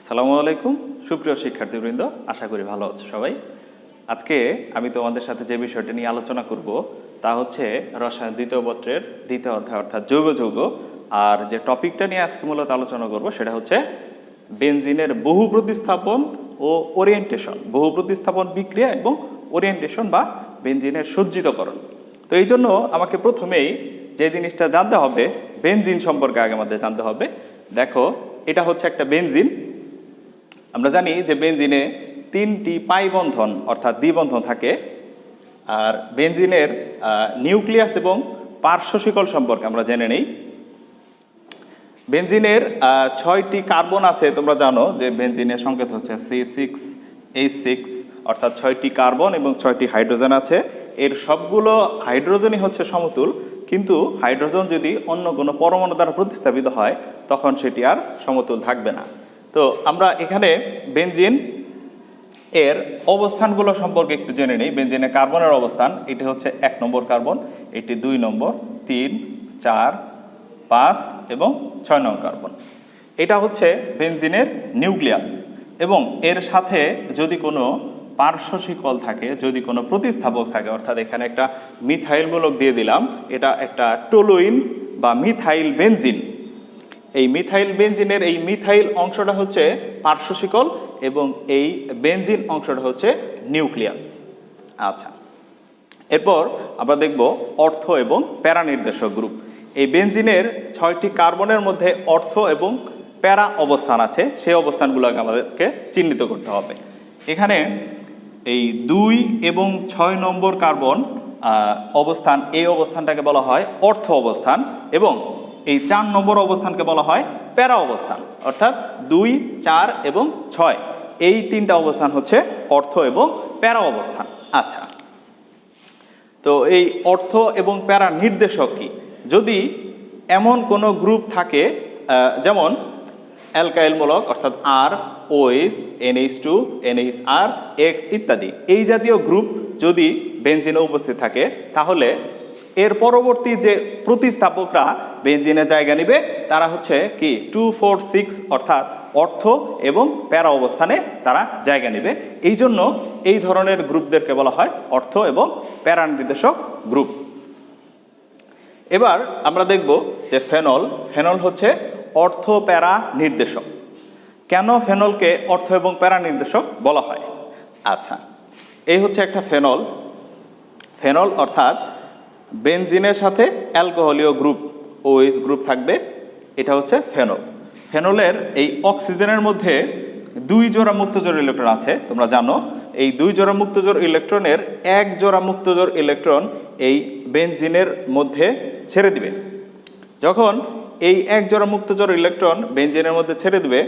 আসসালামু আলাইকুম, সুপ্রিয় শিক্ষার্থীবৃন্দ, আশা করি ভালো আছো সবাই। আজকে আমি তোমাদের সাথে যে বিষয়টা নিয়ে আলোচনা করব, তা হচ্ছে রসায়ন দ্বিতীয় পত্রের দ্বিতীয় অধ্যায়, অর্থাৎ জৈব যৌগ। আর যে টপিকটা নিয়ে আজকে মূলত আলোচনা করব, সেটা হচ্ছে বেনজিনের বহু প্রতিস্থাপন ও ওরিয়েন্টেশন, বহু প্রতিস্থাপন বিক্রিয়া এবং ওরিয়েন্টেশন বা বেনজিনের সজ্জিতকরণ। তো এই জন্য আমাকে প্রথমেই যে জিনিসটা জানতে হবে, বেনজিন সম্পর্কে আগে আমাদের জানতে হবে। দেখো, এটা হচ্ছে একটা বেনজিন আমরা জানি যে বেঞ্জিনে তিনটি পাই বন্ধন অর্থাৎ দ্বিবন্ধন থাকে। আর বেনজিনের আহ, নিউক্লিয়াস এবং পার্শ্ব শিকল সম্পর্কে আমরা জেনে নেই। বেনজিনের আহ, ছয়টি কার্বন আছে তোমরা জানো যে বেঞ্জিনের সংকেত হচ্ছে সি সিক্স এইচ সিক্স অর্থাৎ ছয়টি কার্বন এবং ছয়টি হাইড্রোজেন আছে। এর সবগুলো হাইড্রোজেনই হচ্ছে সমতুল কিন্তু হাইড্রোজেন যদি অন্য কোনো পরমাণু দ্বারা প্রতিস্থাপিত হয় তখন সেটি আর সমতুল থাকবে না। তো আমরা এখানে বেনজিন এর অবস্থানগুলো সম্পর্কে একটু জেনে নিই। বেনজিনের কার্বনের অবস্থান, এটি হচ্ছে এক নম্বর কার্বন, এটি দুই নম্বর, তিন, চার, পাঁচ এবং ছয় নম্বর কার্বন। এটা হচ্ছে বেনজিনের নিউক্লিয়াস এবং এর সাথে যদি কোনো পার্শ্ব শিকল থাকে, যদি কোনো প্রতিস্থাপক থাকে, অর্থাৎ এখানে একটা মিথাইলমূলক দিয়ে দিলাম, এটা একটা টোলোইন বা মিথাইল বেনজিন। এই মিথাইল বেনজিনের এই মিথাইল অংশটা হচ্ছে পার্শ্বশিকল এবং এই বেনজিন অংশটা হচ্ছে নিউক্লিয়াস। আচ্ছা এরপর আমরা দেখব অর্থ এবং প্যারা নির্দেশক গ্রুপ। এই বেনজিনের ছয়টি কার্বনের মধ্যে অর্থ এবং প্যারা অবস্থান আছে, সেই অবস্থানগুলোকে আমাদেরকে চিহ্নিত করতে হবে। এখানে এই দুই এবং ছয় নম্বর কার্বন অবস্থান, এই অবস্থানটাকে বলা হয় অর্থ অবস্থান এবং এই চার নম্বর অবস্থানকে বলা হয় প্যারা অবস্থান, অর্থাৎ দুই, চার এবং ছয়। এই তিনটা অবস্থান হচ্ছে অর্থ এবং প্যারা অবস্থান। আচ্ছা তো এই অর্থ এবং প্যারা নির্দেশক কি? যদি এমন কোনো গ্রুপ থাকে যেমন অ্যালকাইলমূলক, অর্থাৎ R OS NH two, NH R, X ইত্যাদি। এই জাতীয় গ্রুপ যদি বেনজিনে উপস্থিত থাকে, তাহলে এর পরবর্তী যে প্রতিস্থাপকরা বেঞ্জিনে জায়গা নেবে, তারা হচ্ছে কি? টু ফোর সিক্স অর্থাৎ অর্থ এবং প্যারা অবস্থানে তারা জায়গা নেবে। এই জন্য এই ধরনের গ্রুপদেরকে বলা হয় অর্থ এবং প্যারা নির্দেশক গ্রুপ। এবার আমরা দেখব যে ফেনল ফেনল হচ্ছে অর্থ প্যারা নির্দেশক। কেন ফেনলকে অর্থ এবং প্যারা নির্দেশক বলা হয়? আচ্ছা এই হচ্ছে একটা ফেনল। ফেনল অর্থাৎ বেনজিনের সাথে অ্যালকোহলীয় গ্রুপ ওএস গ্রুপ থাকবে, এটা হচ্ছে ফেনল। ফেনলের এই অক্সিজেনের মধ্যে দুই জোড়া মুক্তজোড় ইলেকট্রন আছে, তোমরা জানো, এই দুই জোড়া মুক্তজোড় ইলেকট্রনের এক জোড়া মুক্তজোড় ইলেকট্রন এই বেনজিনের মধ্যে ছেড়ে দিবে। যখন এই এক জোড়া মুক্তজোড় ইলেকট্রন বেনজিনের মধ্যে ছেড়ে দেবে,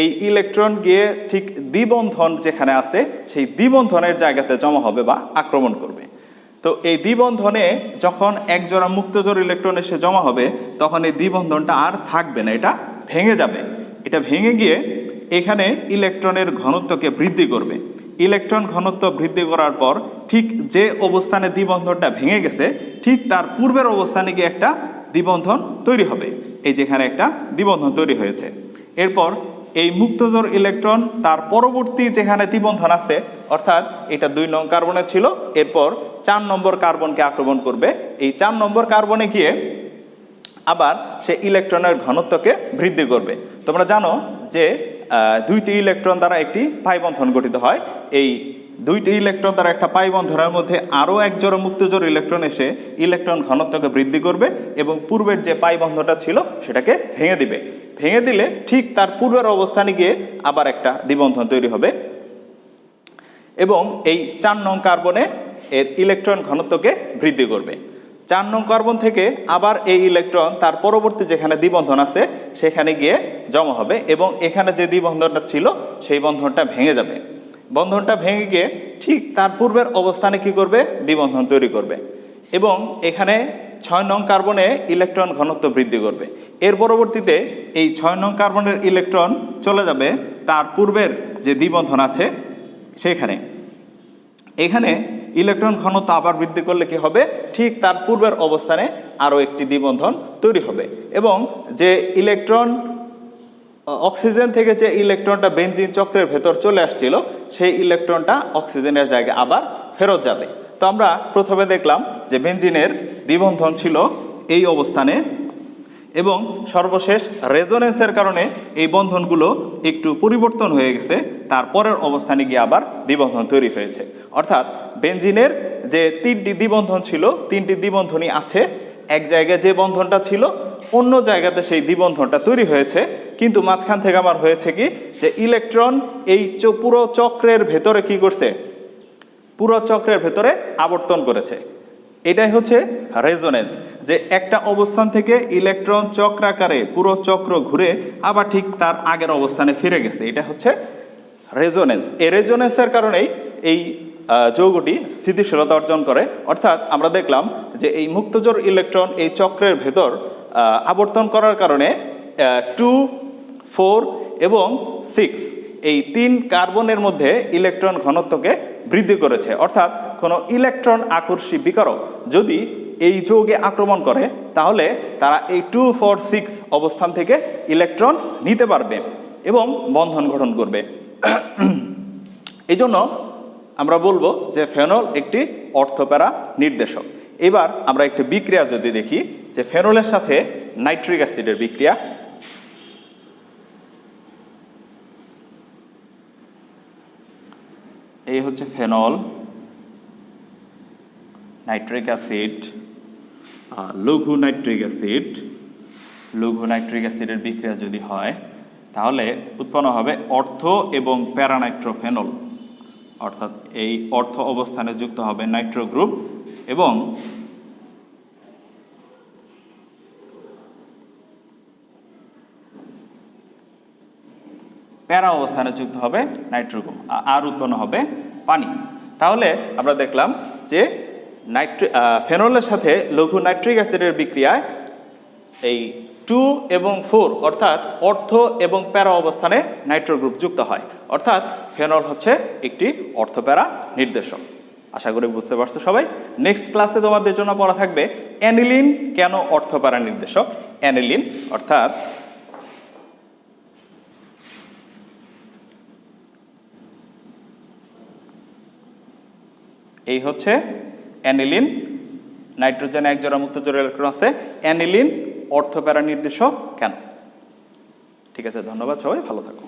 এই ইলেকট্রন গিয়ে ঠিক দ্বিবন্ধন যেখানে আছে, সেই দ্বিবন্ধনের জায়গাতে জমা হবে বা আক্রমণ করবে। তো এই দ্বিবন্ধনে যখন এক জোড়া মুক্তজোড় ইলেকট্রন এসে জমা হবে, তখন এই দ্বিবন্ধনটা আর থাকবে না, এটা ভেঙে যাবে। এটা ভেঙে গিয়ে এখানে ইলেকট্রনের ঘনত্বকে বৃদ্ধি করবে। ইলেকট্রন ঘনত্ব বৃদ্ধি করার পর ঠিক যে অবস্থানে দ্বিবন্ধনটা ভেঙে গেছে, ঠিক তার পূর্বের অবস্থানে গিয়ে একটা দ্বিবন্ধন তৈরি হবে। এই যেখানে একটা দ্বিবন্ধন তৈরি হয়েছে। এরপর এই মুক্তজোর ইলেকট্রন তার পরবর্তী যেখানে দ্বিবন্ধন আছে, অর্থাৎ এটা দুই নং কার্বনে ছিল, এরপর চার নম্বর কার্বনকে আক্রমণ করবে। এই চার নম্বর কার্বনে গিয়ে আবার সে ইলেকট্রনের ঘনত্বকে বৃদ্ধি করবে। তোমরা জানো যে দুইটি ইলেকট্রন দ্বারা একটি ভাইবন্ধন গঠিত হয়। এই দুইটি ইলেকট্রন দ্বারা একটা পাই বন্ধনের মধ্যে আরও এক জোড়া মুক্তজোড় ইলেকট্রন এসে ইলেকট্রন ঘনত্বকে বৃদ্ধি করবে এবং পূর্বের যে পাই বন্ধনটা ছিল সেটাকে ভেঙে দিবে। ভেঙে দিলে ঠিক তার পূর্বের অবস্থানে গিয়ে আবার একটা দ্বিবন্ধন তৈরি হবে। এবং এই চার নং কার্বনে এর ইলেকট্রন ঘনত্বকে বৃদ্ধি করবে। চার নং কার্বন থেকে আবার এই ইলেকট্রন তার পরবর্তী যেখানে দ্বিবন্ধন আছে সেখানে গিয়ে জমা হবে এবং এখানে যে দ্বিবন্ধনটা ছিল সেই বন্ধনটা ভেঙে যাবে। বন্ধনটা ভেঙে গিয়ে ঠিক তার পূর্বের অবস্থানে কি করবে? দ্বিবন্ধন তৈরি করবে। এবং এখানে ছয় নং কার্বনে ইলেকট্রন ঘনত্ব বৃদ্ধি করবে। এর পরবর্তীতে এই ছয় নং কার্বনের ইলেকট্রন চলে যাবে তার পূর্বের যে দ্বিবন্ধন আছে সেখানে। এখানে ইলেকট্রন ঘনত্ব আবার বৃদ্ধি করলে কি হবে? ঠিক তার পূর্বের অবস্থানে আরও একটি দ্বিবন্ধন তৈরি হবে। এবং যে ইলেকট্রন অক্সিজেন থেকে যে ইলেকট্রনটা বেঞ্জিন চক্রের ভেতর চলে আসছিল, সেই ইলেকট্রনটা অক্সিজেনের জায়গায় আবার ফেরত যাবে। তো আমরা প্রথমে দেখলাম যে বেঞ্জিনের দ্বিবন্ধন ছিল এই অবস্থানে এবং সর্বশেষ রেজোনেন্সের কারণে এই বন্ধনগুলো একটু পরিবর্তন হয়ে গেছে তারপরের অবস্থানে গিয়ে আবার দ্বিবন্ধন তৈরি হয়েছে। অর্থাৎ বেঞ্জিনের যে তিনটি দ্বিবন্ধন ছিল, তিনটি দ্বিবন্ধনই আছে। এক জায়গায় যে বন্ধনটা ছিল অন্য জায়গাতে সেই দ্বিবন্ধনটা তৈরি হয়েছে, কিন্তু মাঝখান থেকে আমার হয়েছে কি যে ইলেকট্রন এই পুরো চক্রের ভেতরে কি করছে? পুরো চক্রের ভেতরে আবর্তন করেছে। এটাই হচ্ছে রেজোনেন্স যে একটা অবস্থান থেকে ইলেকট্রন চক্রাকারে পুরো চক্র ঘুরে আবার ঠিক তার আগের অবস্থানে ফিরে গেছে। এটা হচ্ছে রেজোনেন্স এই রেজোনেন্সের কারণেই এই যৌগটি স্থিতিশীলতা অর্জন করে। অর্থাৎ আমরা দেখলাম যে এই মুক্তজোর ইলেকট্রন এই চক্রের ভেতর আবর্তন করার কারণে টু ফোর এবং সিক্স এই তিন কার্বনের মধ্যে ইলেকট্রন ঘনত্বকে বৃদ্ধি করেছে। অর্থাৎ কোনো ইলেকট্রন আকর্ষী বিকারক যদি এই যৌগে আক্রমণ করে, তাহলে তারা এই টু ফোর সিক্স অবস্থান থেকে ইলেকট্রন নিতে পারবে এবং বন্ধন গঠন করবে। এই জন্য আমরা বলব যে ফেনল একটি অর্থপ্যারা নির্দেশক। এবার আমরা একটি বিক্রিয়া যদি দেখি, যে ফেনলের সাথে নাইট্রিক অ্যাসিডের বিক্রিয়া। এই হচ্ছে ফেনল, নাইট্রিক অ্যাসিড লঘু নাইট্রিক অ্যাসিড। লঘু নাইট্রিক অ্যাসিডের বিক্রিয়া যদি হয়, তাহলে উৎপন্ন হবে অর্থ এবং প্যারানাইট্রোফেনল। অর্থাৎ এই অর্থ অবস্থানে যুক্ত হবে নাইট্রো গ্রুপ এবং প্যারা অবস্থানে যুক্ত হবে নাইট্রোগ্রুপ আর উৎপন্ন হবে পানি। তাহলে আমরা দেখলাম যে নাইট্রি ফেনলের সাথে লঘু নাইট্রিক অ্যাসিডের বিক্রিয়ায় এই টু এবং ফোর, অর্থাৎ অর্থ এবং প্যারা অবস্থানে নাইট্রো গ্রুপ যুক্ত হয়। অর্থাৎ ফেনল হচ্ছে একটি অর্থপ্যারা নির্দেশক। আশা করি বুঝতে পারছ সবাই? নেক্সট ক্লাসে তোমাদের জন্য পড়া থাকবে অ্যানিলিন কেন অর্থপ্যারা নির্দেশক? অ্যানিলিন, অর্থাৎ এই হচ্ছে অ্যানিলিন, নাইট্রোজেন এক জোড়া মুক্ত জোড়া ইলেকট্রন আছে। অ্যানিলিন অর্থপ্যারা নির্দেশক কেন? ঠিক আছে ধন্যবাদ সবাই ভালো থাকো